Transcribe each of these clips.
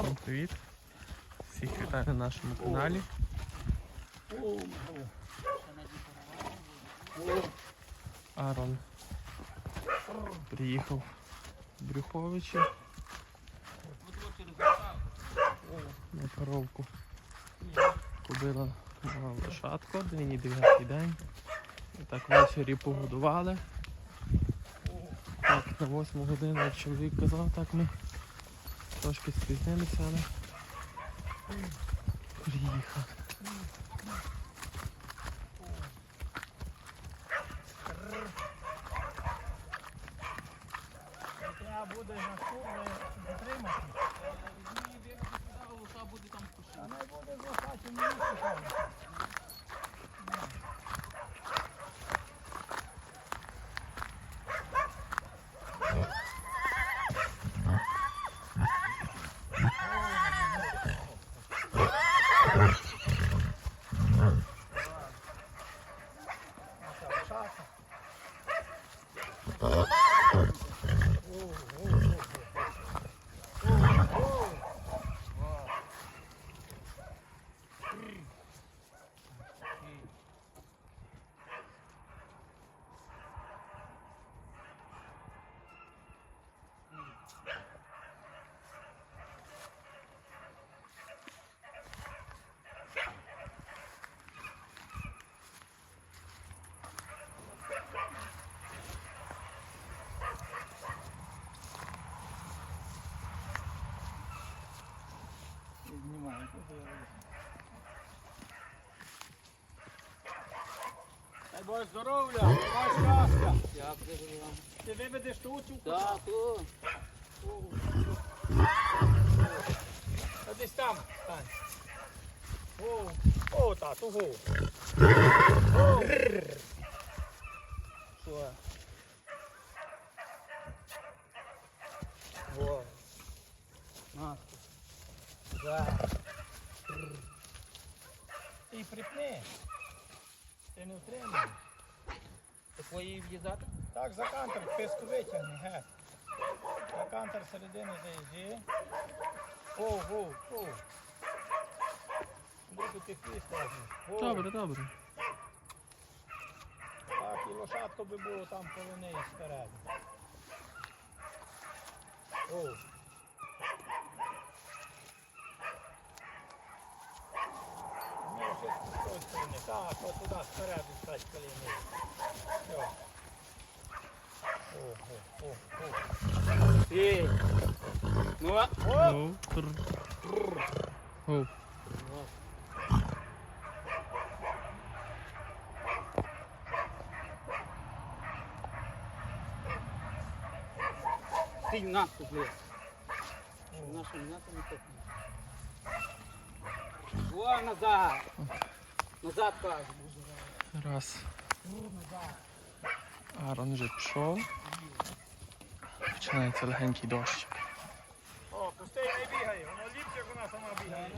Всім привіт! Всіх вітаю на нашому каналі. Арон приїхав в Брюховичі на коровку. Купила лошадку, нині 9 день. І так ввечері погодували. Так, на 8 годину, чоловік казав, так ми трошки спізнилися, але приїхав. Я буду на штурми затримати. А не буде захати, не місці Uh, uh. Дай здоров'я, дай щастя. Ти виведеш ту цю Так, то. А десь там стань. О, о, та. О. Що? Во. На. За. Ти припни. Ти не втримай. Такої в'їзати? Так, за кантер писку витягни, геть. За кантер середини заїжджи. О, о, о. Буду ти пістежні. Добре, добре. Так, і лошадко би було там коло неї спереду. О. Ну, ще з тої сторони. Так, от туди спереду стать коліни. Все. О, о, о, о. Ей! Ну, а? О! Оу, тр. Оу. Ти нахуй, блядь. Щоб наше м'ясо не топне. О, назад! Назад кажу. Раз. Арон вже пішов. Починається легенький дощ. О, пустий не бігає, воно ліпше, як вона сама бігає.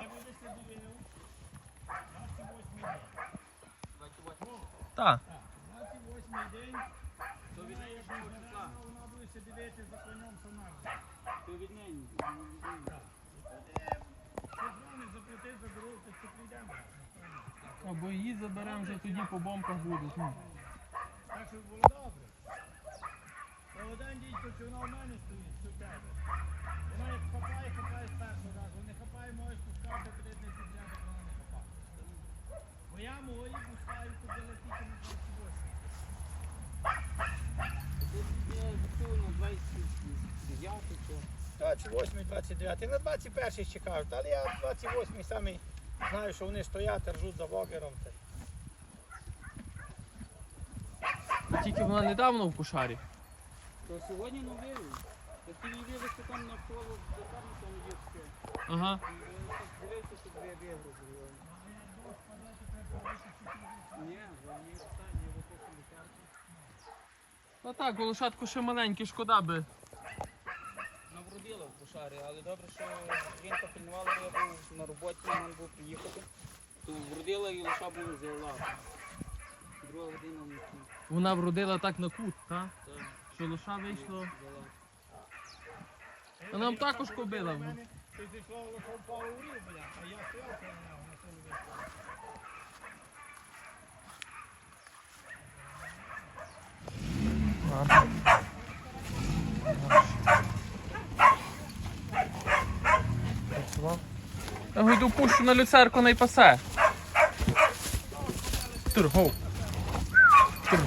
Не буде сидіти, 28 день. Так. 28 день, то від неї буде рано, вона буде ще дивитися за конем сама. Або її заберемо вже тоді по бомках будуть. Ну. Так що було добре. Та один дідько, чи вона в мене стоїть, чи в тебе. Вона як хапає, хапає з першого разу. Не хапає, можеш пускати, буде не підряд, як вона не хапає. Бо я мої пускаю, куди летіти на 28. Ти на 29 чи? 28, 29. На 21 ще кажуть, але я 28 самий знаю, що вони стоять, ржуть за вогером. Тільки вона недавно в кушарі. То сьогодні не вивів. Як ти її вивезти там навколо, то там там є все. Ага. Дивися, щоб я вигрузив. Ні, вони останні, поки. Ну так, бо лошадку ще маленький, шкода би. Навродила в кошарі, але добре, що жінка пильнувала, бо я був на роботі, мав був приїхати. То вродила і лоша була взяла. друга година вночі. Вона вродила так на кут, так? Так, Що лоша вийшло. залазь. А нам також кобила. Ти зійшов лише впав у рів, бля, а я стояв коло на цьому вийшов. Я йду пущу на люцерку не пасе. Тур, гоу. Тур.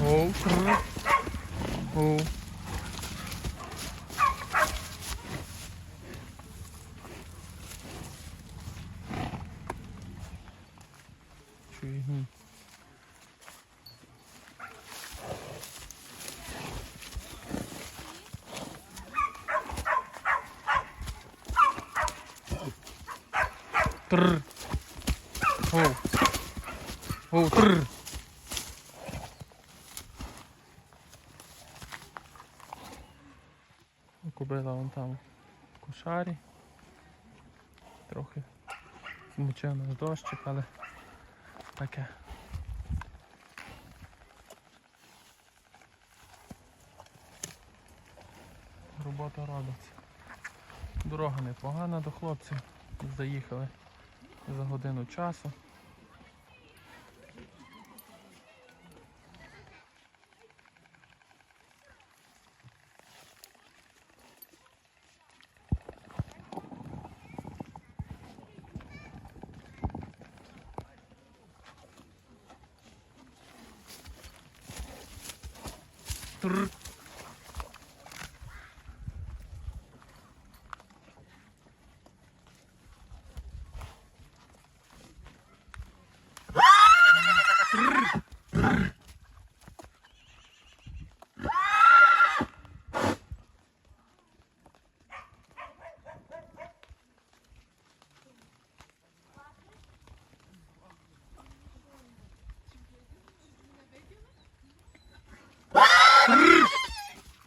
Гоу. Гоу. Чую, ні. Трр. Оу. Оу, трр. Купила вон там в кошарі. Трохи змочив на дощик, але таке. Робота робиться. Дорога непогана до хлопців. Заїхали за годину часу. Тррр.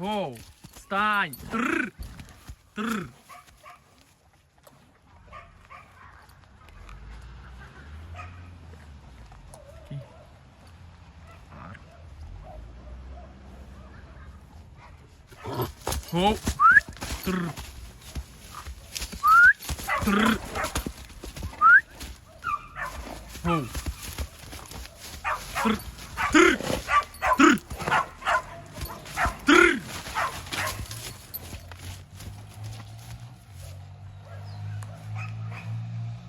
Воу! Встань! Тррр! Тррр! Такий пар. Воу! Тррр! Тррр! Воу! Тррр! Тррр! Тррр! Тррр!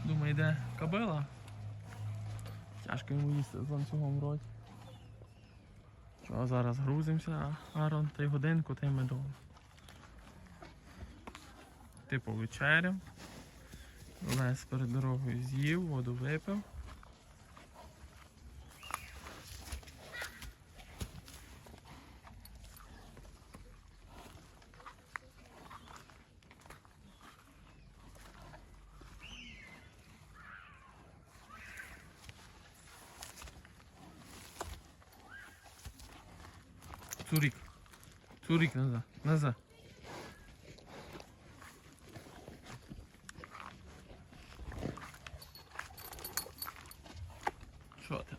Думаю, йде кобила. Тяжко йому їсти з ланцюгом в роті. Зараз грузимося, Арон, три годинку, та ми дома. Типу вечеря. Лес перед дорогою з'їв, воду випив. Цурик. Цурик назад. Назад. Що ти?